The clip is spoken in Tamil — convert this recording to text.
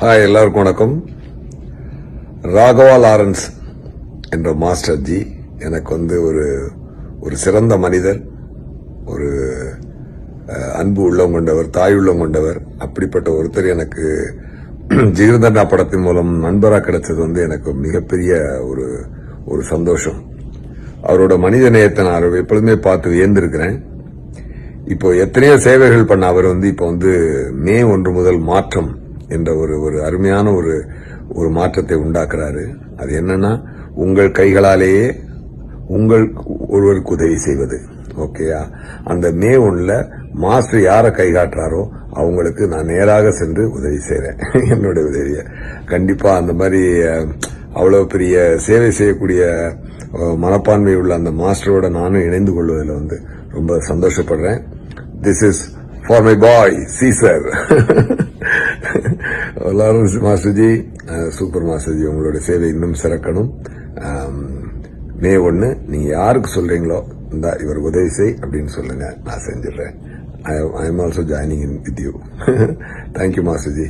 ஹாய் எல்லாருக்கும் வணக்கம். ராகவா லாரன்ஸ் என்ற மாஸ்டர் ஜி எனக்கு வந்து ஒரு ஒரு சிறந்த மனிதர் ஒரு அன்பு உள்ளம் கொண்டவர் தாய் உள்ளம் கொண்டவர். அப்படிப்பட்ட ஒருத்தர் எனக்கு ஜீவதண்டா படத்தின் மூலம் நண்பராக கிடைச்சது வந்து எனக்கு மிகப்பெரிய ஒரு ஒரு சந்தோஷம். அவரோட மனித நேயத்தை நான் எப்பொழுதுமே பார்த்து வியந்திருக்கிறேன். இப்போ எத்தனையோ சேவைகள் பண்ண அவர் வந்து இப்போ வந்து மே ஒன்று முதல் மாற்றம் என்ற ஒரு ஒரு அருமையான ஒரு ஒரு மாற்றத்தை உண்டாக்குறாரு. அது என்னன்னா உங்கள் கைகளாலேயே உங்கள் ஒருவருக்கு உதவி செய்வது. ஓகேயா அந்த மே ஒன்ல மாஸ்டர் யாரை கை காட்டுறாரோ அவங்களுக்கு நான் நேராக சென்று உதவி செய்கிறேன் என்னோட உதவியை. கண்டிப்பாக அந்த மாதிரி அவ்வளோ பெரிய சேவை செய்யக்கூடிய மனப்பான்மை உள்ள அந்த மாஸ்டரோட நானும் இணைந்து கொள்வதில் வந்து ரொம்ப சந்தோஷப்படுறேன். This is for my boy Caesar எல்லாரும் மாஸ்டர்ஜி சூப்பர் மாஸ்டர்ஜி உங்களோட சேவை இன்னும் சிறக்கணும். மே ஒன்று நீங்கள் யாருக்கு சொல்கிறீங்களோ இந்த இவர் உதவி செய் அப்படின்னு சொல்லுங்கள் நான் செஞ்சிடுறேன். I am also joining in with you thank you மாஸ்டர்ஜி.